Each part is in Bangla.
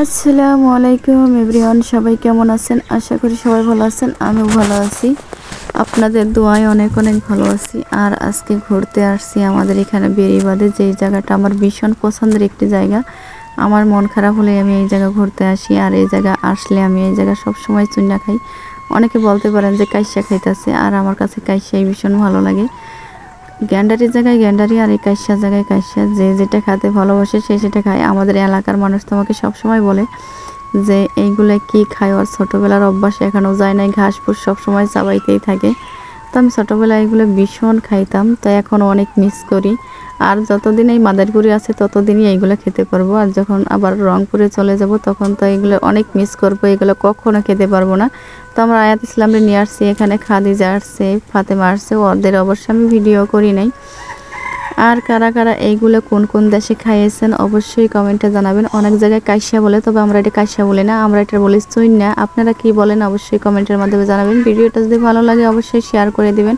আসসালামু আলাইকুম এভরিওয়ান, সবাই কেমন আছেন? আশা করি সবাই ভালো আছেন, আমিও ভালো আছি। আপনাদের দোয়ায় অনেক অনেক ভালো আছি। আর আজকে ঘুরতে আসছি আমাদের এখানে বেরিবাদে যেই জায়গাটা আমার ভীষণ পছন্দের একটি জায়গা। আমার মন খারাপ হলে আমি এই জায়গা ঘুরতে আসি, আর এই জায়গা আসলে আমি এই জায়গা সব সময় চুন্না খাই। অনেকে বলতে পারেন যে কাইসা খাইতেছে, আর আমার কাছে কাইসাই ভীষণ ভালো লাগে। গ্যান্ডারির জায়গায় গ্যান্ডারি আর এই কাইসা জায়গায় কাইসা যে যেটা খেতে ভালোবাসে, সে সেটা খায়। আমাদের এলাকার মানুষ তো আমাকে সবসময় বলে যে, এইগুলো কি খায়? আর ছোটোবেলার অভ্যাস এখনও যায় নাই। ঘাস ফুস সবসময় চাবাইতেই থাকে। তো আমি ছোটোবেলায় এগুলো ভীষণ খাইতাম। তো এখন অনেক মিস করি। আর যতদিন এই মাদারপুরি আছে, ততদিনই এইগুলো খেতে পারব। আর যখন আবার রংপুরে চলে যাব, তখন তো এগুলো অনেক মিস করব। এগুলো কখনো খেতে পারব না। তো আমরা আয়াত ইসলামরে নিয়ে আসছি, এখানে খাদিজা আসছে, ফাতেমা আসছে, ওদের অবশ্য আমি ভিডিও করি নাই। আর কারা কারা এইগুলো কোন কোন দেশে খাইয়েছেন অবশ্যই কমেন্টে জানাবেন। অনেক জায়গায় কাইসা বলে, তবে আমরা এটা কাইসা বলি না, আমরা এটা বলি চৈন্যা আপনারা কি বলেন অবশ্যই কমেন্টের মাধ্যমে জানাবেন। ভিডিওটা যদি ভালো লাগে অবশ্যই শেয়ার করে দিবেন।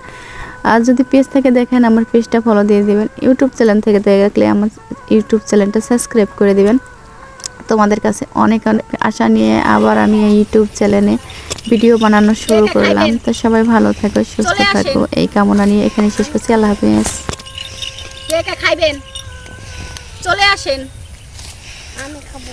আর যদি পেজ থেকে দেখেন, আমার পেজটা ফলো দিয়ে দিবেন। ইউটিউব চ্যানেল থেকে দেখলে আমার ইউটিউব চ্যানেলটা সাবস্ক্রাইব করে দিবেন। তোমাদের কাছে অনেক অনেক আশা নিয়ে আবার আমি এই ইউটিউব চ্যানেলে ভিডিও বানানো শুরু করলাম। তো সবাই ভালো থাকো সুস্থ থাকো। এই কামনা নিয়ে এখানে শেষ করছি। আল্লাহ হাফিজ। খাইবেন? চলে আসেন। আমি খাব।